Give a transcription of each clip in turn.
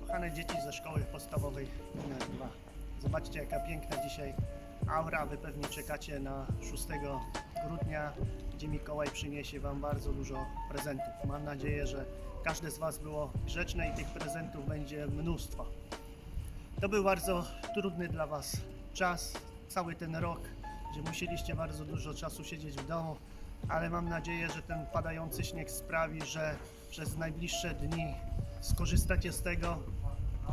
Kochane dzieci ze szkoły podstawowej numer 2. Zobaczcie jaka piękna dzisiaj aura. Wy pewnie czekacie na 6 grudnia, gdzie Mikołaj przyniesie Wam bardzo dużo prezentów. Mam nadzieję, że każde z Was było grzeczne i tych prezentów będzie mnóstwo. To był bardzo trudny dla Was czas, cały ten rok, gdzie musieliście bardzo dużo czasu siedzieć w domu, ale mam nadzieję, że ten padający śnieg sprawi, że przez najbliższe dni skorzystacie z tego,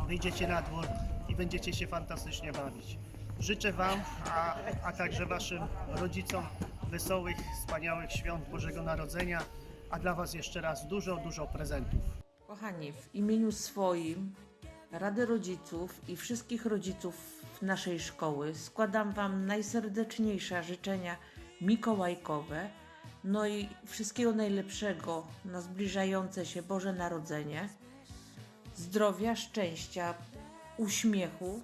wyjdziecie na dwór i będziecie się fantastycznie bawić. Życzę Wam, a, a także Waszym rodzicom wesołych, wspaniałych świąt Bożego Narodzenia, a dla Was jeszcze raz dużo, dużo prezentów. Kochani, w imieniu swoim, Rady Rodziców i wszystkich rodziców naszej szkoły składam Wam najserdeczniejsze życzenia mikołajkowe, no i wszystkiego najlepszego na zbliżające się Boże Narodzenie, zdrowia, szczęścia, uśmiechu,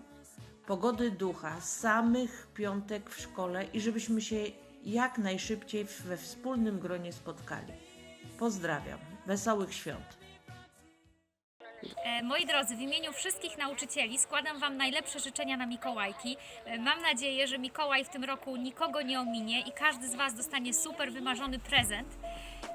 pogody ducha, samych piątek w szkole i żebyśmy się jak najszybciej we wspólnym gronie spotkali. Pozdrawiam. Wesołych świąt. E, Moi drodzy, w imieniu wszystkich nauczycieli składam Wam najlepsze życzenia na Mikołajki. E, Mam nadzieję, że Mikołaj w tym roku nikogo nie ominie i każdy z Was dostanie super wymarzony prezent.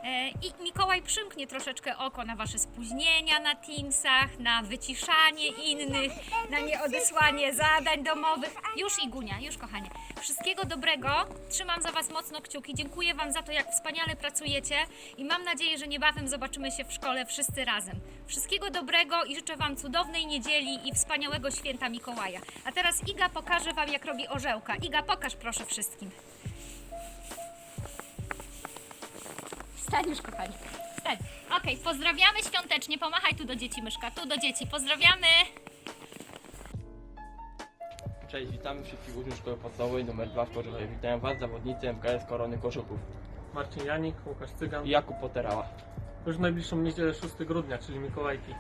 E, I Mikołaj przymknie troszeczkę oko na Wasze spóźnienia na Teamsach, na wyciszanie innych, na nieodesłanie zadań domowych. Już Igunia, już kochanie. Wszystkiego dobrego. Trzymam za Was mocno kciuki. Dziękuję Wam za to, jak wspaniale pracujecie i mam nadzieję, że niebawem zobaczymy się w szkole wszyscy razem. Wszystkiego dobrego i życzę Wam cudownej niedzieli i wspaniałego święta Mikołaja. A teraz Iga pokaże Wam, jak robi orzełka. Iga, pokaż proszę wszystkim. Wstań już, kochani. Wstań. Okej, pozdrawiamy świątecznie. Pomachaj tu do dzieci, myszka. Tu do dzieci. Pozdrawiamy. Cześć, witamy wszystkich uczniów Szkoły Podstawowej nr 2 w Korzowie. Witam Was zawodnicy MKS Korony Koszuków Marcin Janik, Łukasz Cygan. i Jakub Poterała. Już w najbliższą niedzielę 6 grudnia, czyli Mikołajki.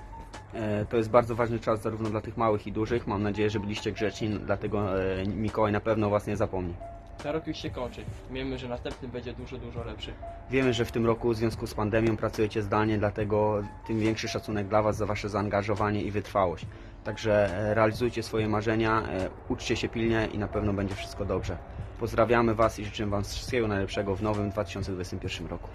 E, To jest bardzo ważny czas zarówno dla tych małych i dużych. Mam nadzieję, że byliście grzeczni, dlatego e, Mikołaj na pewno Was nie zapomni. Ten rok już się kończy. Wiemy, że następny będzie dużo, dużo lepszy. Wiemy, że w tym roku w związku z pandemią pracujecie zdalnie, dlatego tym większy szacunek dla Was za Wasze zaangażowanie i wytrwałość. Także e, realizujcie swoje marzenia, e, uczcie się pilnie i na pewno będzie wszystko dobrze. Pozdrawiamy Was i życzymy Wam wszystkiego najlepszego w nowym 2021 roku.